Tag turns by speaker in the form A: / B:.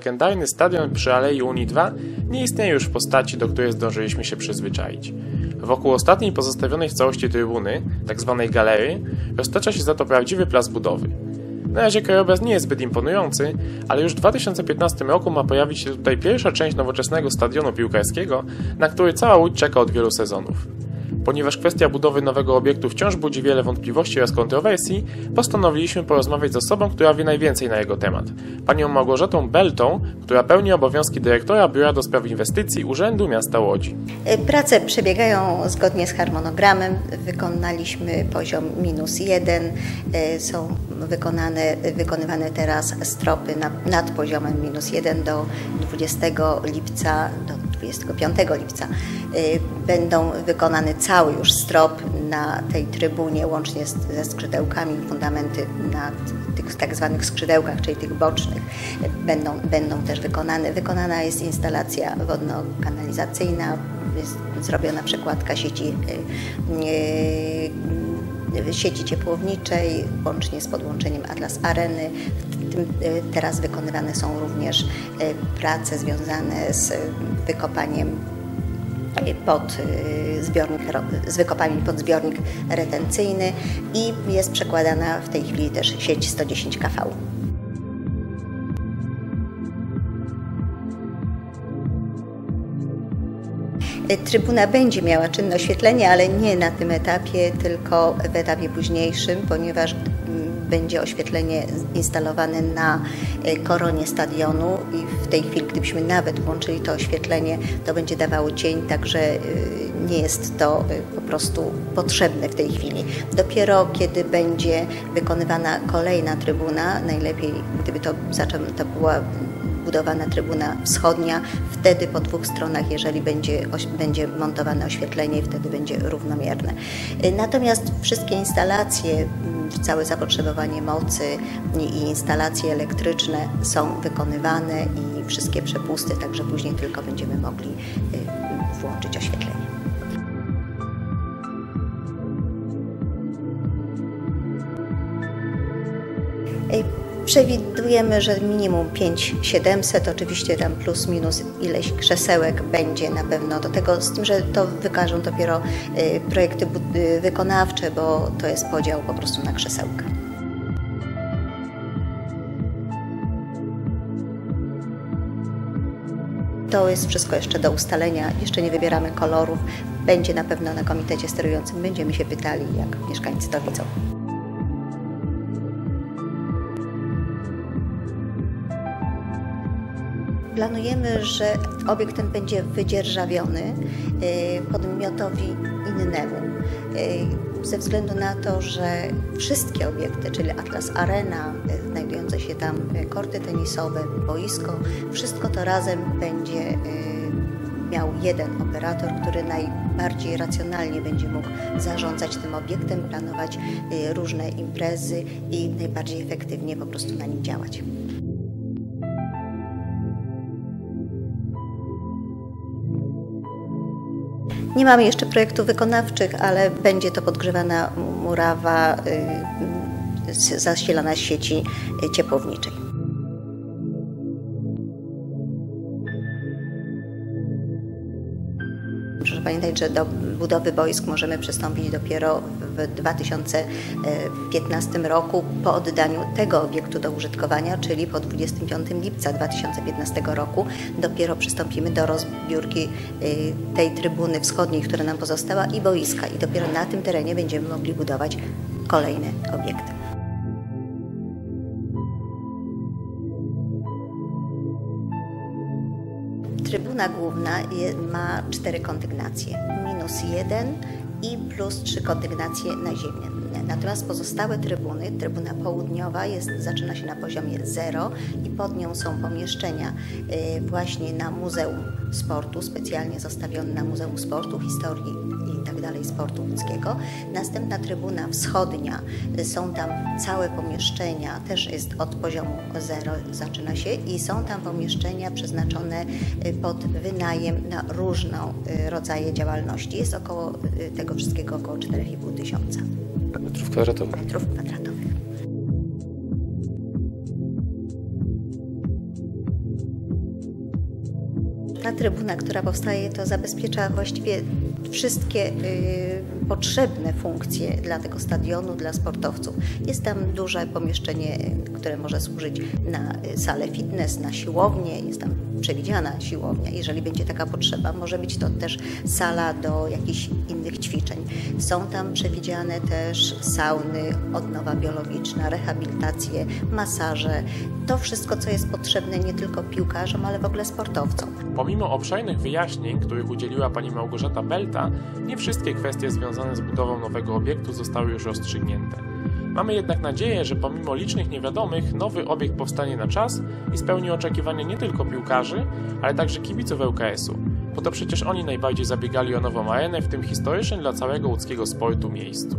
A: legendarny stadion przy Alei Unii 2 nie istnieje już w postaci, do której zdążyliśmy się przyzwyczaić. Wokół ostatniej pozostawionej w całości trybuny, tzw. Tak galerii, roztacza się za to prawdziwy plac budowy. Na razie krajobraz nie jest zbyt imponujący, ale już w 2015 roku ma pojawić się tutaj pierwsza część nowoczesnego stadionu piłkarskiego, na który cała Łódź czeka od wielu sezonów. Ponieważ kwestia budowy nowego obiektu wciąż budzi wiele wątpliwości oraz kontrowersji, postanowiliśmy porozmawiać z osobą, która wie najwięcej na jego temat. Panią Małgorzatą Beltą, która pełni obowiązki dyrektora Biura do Spraw Inwestycji Urzędu Miasta Łodzi.
B: Prace przebiegają zgodnie z harmonogramem. Wykonaliśmy poziom minus jeden. Są wykonane, wykonywane teraz stropy nad poziomem minus jeden do 20 lipca, do 25 lipca. Będą wykonane cały już strop na tej trybunie, łącznie ze skrzydełkami, fundamenty na tych tak zwanych skrzydełkach, czyli tych bocznych, będą, będą też wykonane. Wykonana jest instalacja wodno-kanalizacyjna, jest zrobiona przekładka sieci, yy, sieci ciepłowniczej, łącznie z podłączeniem Atlas Areny. Tym teraz wykonywane są również prace związane z wykopaniem pod zbiornik, z wykopami pod zbiornik retencyjny i jest przekładana w tej chwili też sieć 110 kV. Trybuna będzie miała czynne oświetlenie, ale nie na tym etapie, tylko w etapie późniejszym, ponieważ będzie oświetlenie instalowane na koronie stadionu i w tej chwili, gdybyśmy nawet włączyli to oświetlenie, to będzie dawało cień, także nie jest to po prostu potrzebne w tej chwili. Dopiero kiedy będzie wykonywana kolejna trybuna, najlepiej gdyby to, to była budowana trybuna wschodnia, wtedy po dwóch stronach, jeżeli będzie, będzie montowane oświetlenie, wtedy będzie równomierne. Natomiast wszystkie instalacje, całe zapotrzebowanie mocy i instalacje elektryczne są wykonywane i wszystkie przepusty, także później tylko będziemy mogli włączyć oświetlenie. Przewidujemy, że minimum 5700, oczywiście tam plus minus ileś krzesełek będzie na pewno do tego, z tym, że to wykażą dopiero projekty wykonawcze, bo to jest podział po prostu na krzesełka. To jest wszystko jeszcze do ustalenia, jeszcze nie wybieramy kolorów. Będzie na pewno na komitecie sterującym, będziemy się pytali, jak mieszkańcy to widzą. Planujemy, że obiekt ten będzie wydzierżawiony podmiotowi innemu. Ze względu na to, że wszystkie obiekty, czyli Atlas Arena, znajdujące się tam korty tenisowe, boisko, wszystko to razem będzie miał jeden operator, który najbardziej racjonalnie będzie mógł zarządzać tym obiektem, planować różne imprezy i najbardziej efektywnie po prostu na nim działać. Nie mamy jeszcze projektów wykonawczych, ale będzie to podgrzewana murawa zasilana z sieci ciepłowniczej. Proszę pamiętać, że do budowy boisk możemy przystąpić dopiero w 2015 roku po oddaniu tego obiektu do użytkowania, czyli po 25 lipca 2015 roku. Dopiero przystąpimy do rozbiórki tej trybuny wschodniej, która nam pozostała i boiska i dopiero na tym terenie będziemy mogli budować kolejne obiekty. Trybuna główna ma cztery kondygnacje, minus jeden i plus trzy kondygnacje naziemne. Natomiast pozostałe trybuny, trybuna południowa jest, zaczyna się na poziomie 0 i pod nią są pomieszczenia właśnie na Muzeum Sportu, specjalnie zostawione na Muzeum Sportu, Historii i tak dalej sportu łódzkiego. Następna trybuna wschodnia, są tam całe pomieszczenia, też jest od poziomu 0 zaczyna się i są tam pomieszczenia przeznaczone pod wynajem na różne rodzaje działalności. Jest około tego wszystkiego około 4,5 tysiąca
A: metrów kwadratowych.
B: metrów kwadratowych. trybuna, która powstaje, to zabezpiecza właściwie wszystkie y, potrzebne funkcje dla tego stadionu, dla sportowców. Jest tam duże pomieszczenie, które może służyć na y, salę fitness, na siłownię, jest tam przewidziana siłownia. Jeżeli będzie taka potrzeba, może być to też sala do jakichś innych ćwiczeń. Są tam przewidziane też sauny, odnowa biologiczna, rehabilitacje, masaże. To wszystko, co jest potrzebne nie tylko piłkarzom, ale w ogóle sportowcom.
A: Pomimo obszernych wyjaśnień, których udzieliła pani Małgorzata Nie wszystkie kwestie związane z budową nowego obiektu zostały już rozstrzygnięte. Mamy jednak nadzieję, że pomimo licznych niewiadomych, nowy obiekt powstanie na czas i spełni oczekiwania nie tylko piłkarzy, ale także kibiców ŁKS-u, bo to przecież oni najbardziej zabiegali o nową arenę w tym historycznym dla całego łódzkiego sportu miejscu.